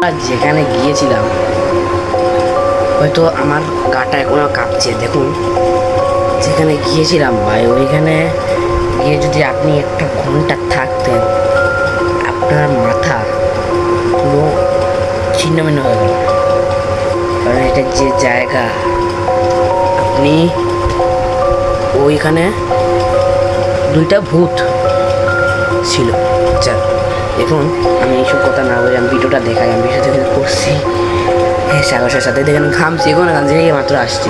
যেখানে গিয়েছিলাম, হয়তো আমার গাটা এখনও কাঁপছে। দেখুন, যেখানে গিয়েছিলাম ভাই, ওইখানে গিয়ে যদি আপনি একটা ঘণ্টা থাকতেন, আপনার মাথা পুরো ছিন্নভিন্ন হয়ে গেল। কারণ এটা যে জায়গা, আপনি ওইখানে দুইটা ভূত ছিল। আচ্ছা দেখুন আমি এইসব কথা না বলে আমি ভিডিওটা দেখাই, আমি থেকে করছি। হ্যাঁ সাগরের সাথে দেখেন ঘামছি, এখন এখান থেকে মাত্র আসছি।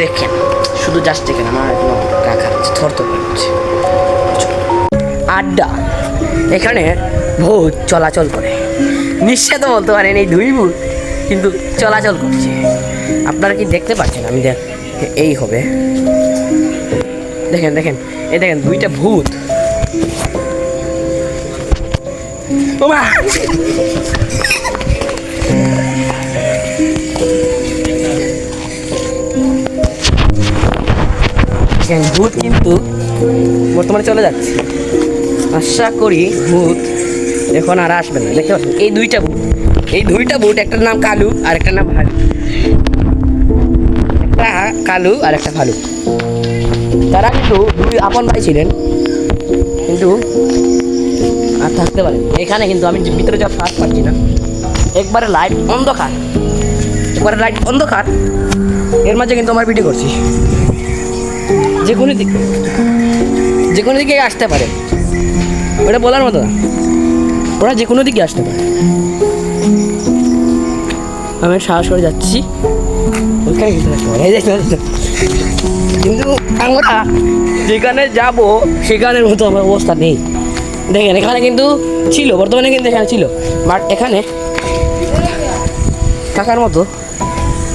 দেখেন, শুধু জাস্ট দেখেন আমার এখনও গা খাচ্ছে থর থর করছে। আড্ডা। এখানে ভূত চলাচল করে। নিশ্চয় তো বলতে পারেন এই দুই ভূত, কিন্তু চলাচল করছে। আপনারা কি দেখতে পাচ্ছেন? আমি দেখ, এই হবে। দেখেন দেখেন, এই দেখেন দুইটা ভূত। ওমা। ভূত কিন্তু বর্তমানে চলে যাচ্ছে। আশা করি ভূত এখন আর আসবে না, দেখতে পাচ্ছেন? এই দুইটা ভূত, এই দুইটা ভূত, একটার নাম কালু আর একটার নাম ভালু। একটা কালু আর একটা ভালু। তারা কিন্তু দুই আপন ভাই ছিলেন, কিন্তু থাকতে পারে। এখানে কিন্তু আমি ভিতরে যা ফাঁস পাচ্ছি না। একবারে লাইট অন্ধকার। একবারে লাইট অন্ধকার। এর মাঝে কিন্তু আমার ভিডিও করছি। যে কোনো দিক যে কোনো দিকে আসতে পারে। ওটা বলার মতো না। ওরা যে কোনো দিকে আসতে পারে। আমি সাহস করে যাচ্ছি। ওইখানে কিন্তু। কিন্তু আমরা যেখানে যাব, সেখানের মতো আমার অবস্থা নেই। দেখেন এখানে কিন্তু ছিল বর্তমানে কিন্তু এখানে ছিল। বাট এখানে থাকার মতো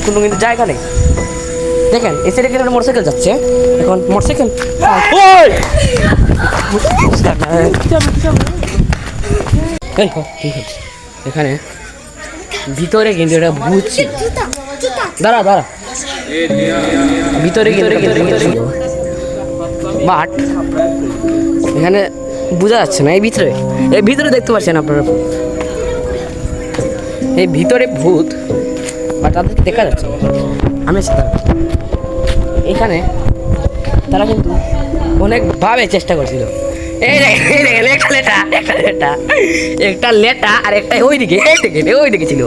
কোনো কিন্তু জায়গা নেই। দেখেন এই সাইডে কিন্তু মোটরসাইকেল যাচ্ছে। এখন মোটরসাইকেল। এখানে ভিতরে কিন্তু এটা ভূত ছিল। দাঁড়া দাঁড়া। ভিতরে ভিতরে বাট এখানে বোঝা যাচ্ছে না এই ভিতরে। এই ভিতরে দেখতে পাচ্ছেন আপনারা এই ভিতরে ভূত বা তাদেরকে দেখা যাচ্ছে আমি এখানে তারা কিন্তু অনেকভাবে চেষ্টা করছিল। এই একটা লেটা লেটা একটা লেটা আর একটা ওই দিকে এই দিকে ওই দিকে ছিল।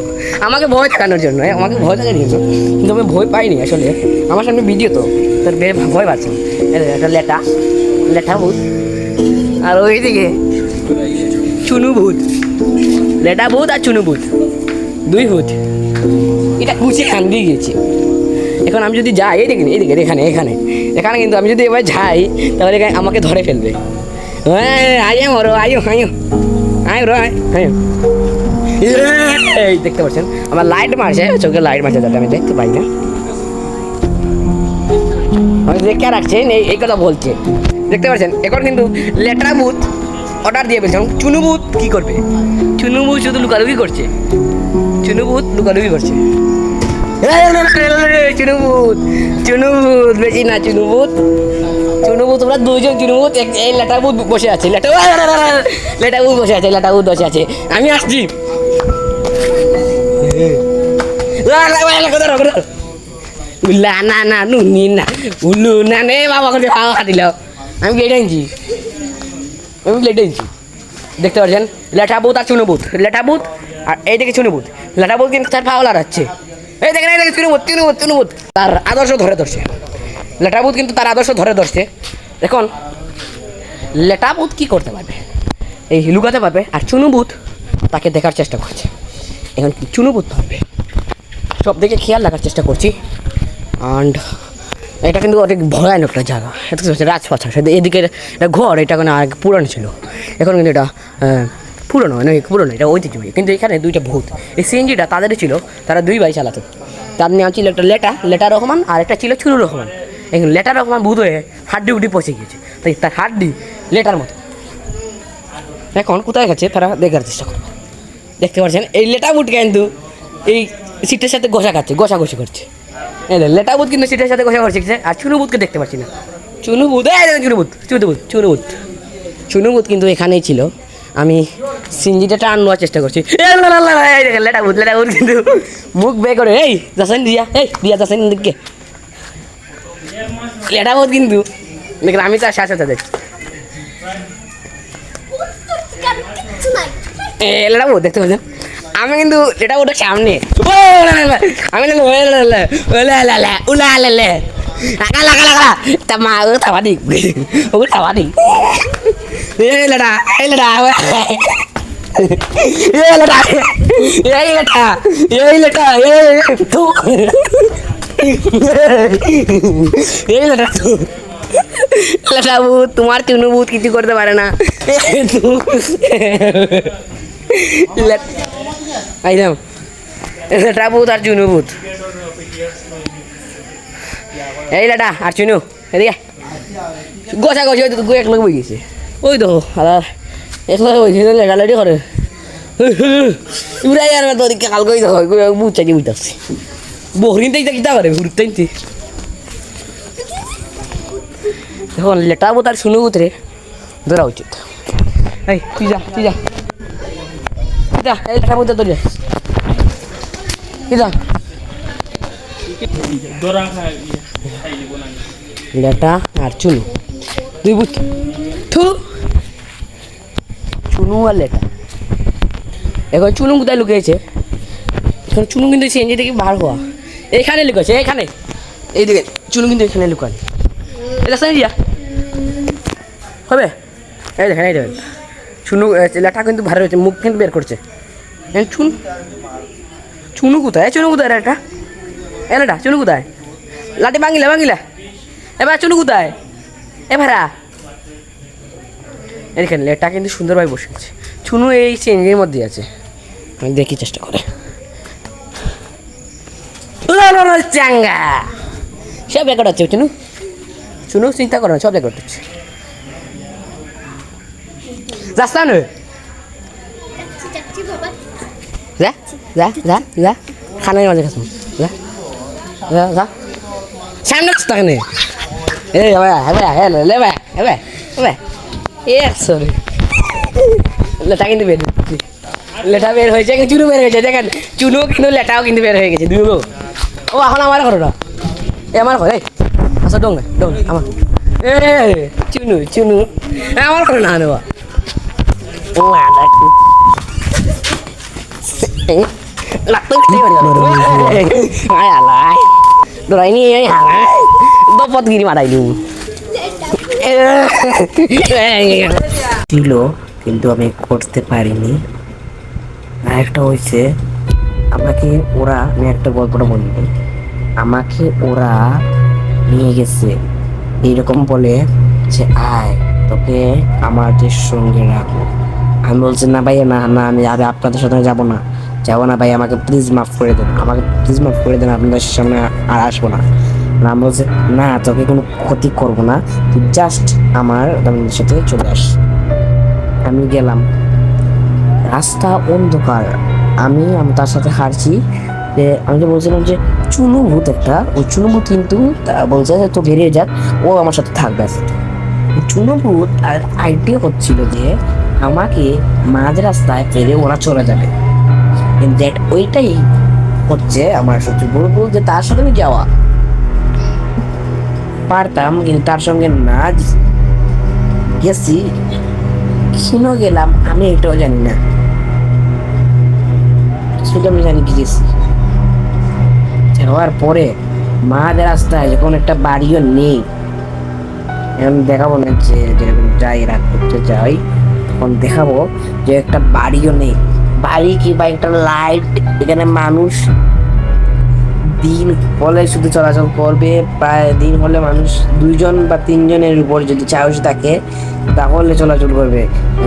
আমাকে ভয় দেখানোর জন্য এ, আমাকে ভয় দেখানোর জন্য। কিন্তু আমি ভয় পাইনি আসলে। আমার সামনে ভিডিও তো তার ভয় পাচ্ছে। একটা লেটা লেটা ভূত। আর ওই দিকে চুনু ভূত। লেটা ভূত আর চুনু ভূত। দুই ভূত। এটা কুচি খান দিয়ে গিয়েছে। এখন আমি যদি যাই, এই দেখেন, এই এখানে এখানে। এখানে কিন্তু আমি যদি এবার যাই, তাহলে আমাকে ধরে ফেলবে। হ্যাঁ আইও মরো আইও আইও আইও রো আইও এই দেখতে পাচ্ছেন, আমার লাইট মারছে, চোখে লাইট মারছে, যাতে আমি দেখতে পাই না। আমি দেখে রাখছেন এই কথা বলছে। দেখতে পাচ্ছেন? এখন কিন্তু লেটারা বুথ অর্ডার দিয়ে ফেলছেন চুনু বুথ কী করবে? চুনু বুথ শুধু লুকালুকি করছে। চুনু বুথ লুকালুকি করছে। চুনুবুত চুনুবুত বেশি না চুনুবুত চুনুবুত তোমরা দুইজন চুনুবুত এক- এই লেটা বুত বসে আছে লেটা লেটা বুত বসে আছে লেটা বুত বসে আছে। আমি আসছি। উল্লা না না নুনি না উল্লু না নে বাবা করে খাওয়া দিল। আমি লেটে আনছি আমি লেটে আনছি দেখতে পাচ্ছেন? লেটা বুত আর চুনুবুত লেটা বুত আর এইদিকে চুনুবুত লেটা বুত কিন্তু তার পাওয়া লাগাচ্ছে এই দেখেন এই দেখেন চুনুবুত চুনুবুত চুনুবুত তার আদর্শ ধরে ধরছে। লেটাবুত কিন্তু তার আদর্শ ধরে ধরছে। এখন লেটাবুত কি করতে পারবে? এই লুকাতে পারবে আর চুনুবুত তাকে দেখার চেষ্টা করছে। এখন কি চুনুবুত পারবে সব দিকে খেয়াল রাখার চেষ্টা করছি। অ্যান্ড এটা কিন্তু অনেক ভয়ানক একটা জায়গা। এটা হচ্ছে সেটা এদিকে একটা ঘর, এটা কোনো আগে পুরানো ছিল। এখন কিন্তু এটা পুরনো নয় পুরনো, এটা ঐতিহ্যবাহী। কিন্তু এখানে দুইটা ভূত। এই সিএনজিটা তাদেরই ছিল, তারা দুই ভাই চালাতো। তার নাম ছিল একটা লেটা লেটা রহমান, আর একটা ছিল চুরু রহমান। এখন লেটা রহমান ভূত হয়ে হাড্ডি উড্ডি পচে গিয়েছে। তাই তার হাড্ডি লেটার মতো। এখন কোথায় গেছে? তারা দেখার চেষ্টা করবে। দেখতে পাচ্ছেন, এই লেটা বুট কিন্তু এই সিটের সাথে ঘষা খাচ্ছে ঘষি করছে। এই লেটা বুট কিন্তু সিটের সাথে ঘষি করছে আর চুনু বুতকে দেখতে পাচ্ছি না। চুনু বুত এই চুনু বুত চুনু বুত চুনু বুত চুনু বুত কিন্তু এখানেই ছিল। আমি সিঞ্জিটা টান নেওয়ার চেষ্টা করছি। লেটা ভূত লেটা ভূত কিন্তু মুখ বে করে এই যাচ্ছেন দিয়া এই দিয়া যাচ্ছেন দিকে। লেটা ভূত কিন্তু দেখেন আমি তো সাথে সাথে দেখছি। এ লেটা ভূত দেখতে পাচ্ছেন? আমি কিন্তু লেটা ভূতের সামনে। আমি লা লা লা লা, ও থাবা দি ও থাবা দি এই লেটা এই লেটা এই লেটা এই লেটা এই তোমার চুনু কিছু করতে পারে না। আইলাম লেটা ভূত আর চুনু ভূত। এই লেটা আর চুনু এদিকে গোছা গোছা তো গো এক বই গেছে। ওই তো আর এক লোক বই গেছে, লেটা লেটি করে। উড়াই আর তো দিকে কাল কই দেখো বুঝ চাই বুঝতেছি বহরিন তাই কিতা করে ঘুরতে দেখুন লেটা ভূত আর শুনু ভূত রে, ধরা উচিত। এই, তুই যা তুই যা। তুই যা, এই লেটা ভূত ধরে। যা। লেটা আর চুনু। দুই বুট। থু। চুনু আর লেটা। এখন চুনু কোথায় লুকিয়েছে? এখন চুনু কিন্তু সিএনজি থেকে বার হওয়া। এখানে লুকিয়েছে এখানে। এই দিকে চুনু কিন্তু এখানে লুকান এটা হবে? এই দেখেন, এই লেটা কিন্তু ভালো হয়েছে, মুখ কিন্তু বের করছে। চুন। চুনু কোথায়? চুনু কোথায় রে এটা? এ, লেটা, চুনু কোথায়? লাঠি ভাঙিলা ভাঙিলা। এবার চুনু কোথায়? এ ভাড়া এখানে লেটা কিন্তু সুন্দরভাবে বসে আছে। চুনু এই চেঞ্জের মধ্যে আছে। আমি দেখি চেষ্টা করে। চাঙ্গা। সব রেকর্ড হচ্ছে চুনু। চুনু চিন্তা করো না, সব রেকর্ড হচ্ছে যাস না নে? যাচ্ছি যাচ্ছি বাবা যা যা যা যা। খানার মাঝে খাস যা যা যা। সামনে হ্যালো লেবে হবে হবে এ সরি লেটা কিন্তু বের লেটা বের হয়েছে চুনু বের হয়েছে। দেখেন চুনু কিন্তু লেটাও কিন্তু বের হয়ে গেছে গো ও, এখন আমার ঘর এ, আমার ঘর আচ্ছা ডোং ডোং আমার। এ, চুনু চুনু। আমার ঘর না নেওয়া। ও gini ছিল কিন্তু আমি করতে পারিনি আর একটা হয়েছে আমাকে ওরা আমি একটা গল্পটা বলি আমাকে ওরা নিয়ে গেছে এইরকম বলে যে আয় তোকে আমাদের সঙ্গে রাখো আমি বলছি না ভাই না না আমি আর আপনাদের সাথে যাব না যাব না ভাই, আমাকে প্লিজ মাফ করে দেন, আমাকে প্লিজ মাফ করে দেন, আপনাদের সামনে আর আসব না। না আমি বলছে না, তোকে কোনো ক্ষতি করব না, তুই জাস্ট আমার সাথে চলে আস। আমি গেলাম। রাস্তা অন্ধকার। আমি তার সাথে হারছি যে আমি যে বলছিলাম যে, চুনু ভূত একটা ওই চুনু ভূত কিন্তু বলছে যে তো বেরিয়ে যাক ও আমার সাথে থাকবে আজকে। ওই চুনু ভূত আর আইডিয়া হচ্ছিল যে, আমাকে মাঝ রাস্তায় ফেলে ওরা চলে যাবে। দ্যাট ওইটাই হচ্ছে আমার সবচেয়ে বড় ভুল যে তার সাথে আমি যাওয়া। পারতাম, কিন্তু তার সঙ্গে না গেছি কেন গেলাম, আমি এটাও জানি না। শুধু আমি জানি গিয়েছি যাওয়ার পরে মাদের রাস্তায় যখন একটা বাড়িও নেই, এখন দেখাবো না যে যাই, রাত করতে যাই, তখন দেখাবো যে একটা বাড়িও নেই। বাড়ি কি বা একটা লাইট এখানে মানুষ দিন হলে শুধু চলাচল করবে প্রায় দিন হলে মানুষ দুইজন বা তিনজনের উপর যদি চার্জ থাকে, তাহলে চলাচল করবে।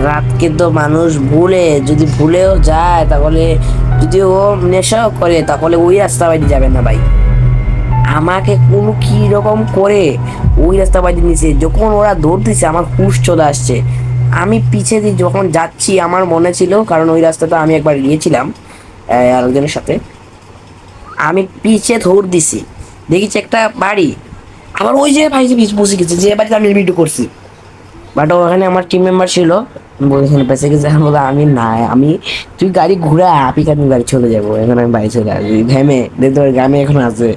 রাতকে তো মানুষ ভুলে, যদি ভুলেও যায়, তাহলে যদি ও নেশাও করে, তাহলে ওই রাস্তা বাইরে যাবে না ভাই। আমাকে কোনো কি রকম করে ওই রাস্তা বাইরে নিছে, যখন ওরা ধরতেছে আমার হুশ চলে আসছে। আমি পিছে দিয়ে যখন যাচ্ছি, আমার মনে ছিল, কারণ ওই রাস্তাটা আমি একবার গিয়েছিলাম আরেকজনের সাথে, আমি পিছে ধর দিছি। দেখিছি একটা বাড়ি। আবার ওই যে ভাই বসে গেছে, যে বাড়িতে আমি ভিডিও করছি। বাট ওখানে আমার টিম মেম্বার ছিল বলেছেন বেঁচে গেছে। আমি বললাম, আমি না, আমি, তুই গাড়ি ঘুরা আপি কেন গাড়ি চলে যাব? এখন আমি বাড়ি চলে আসবি। ঘেমে দেখতে পারি, গ্রামে এখন আছে।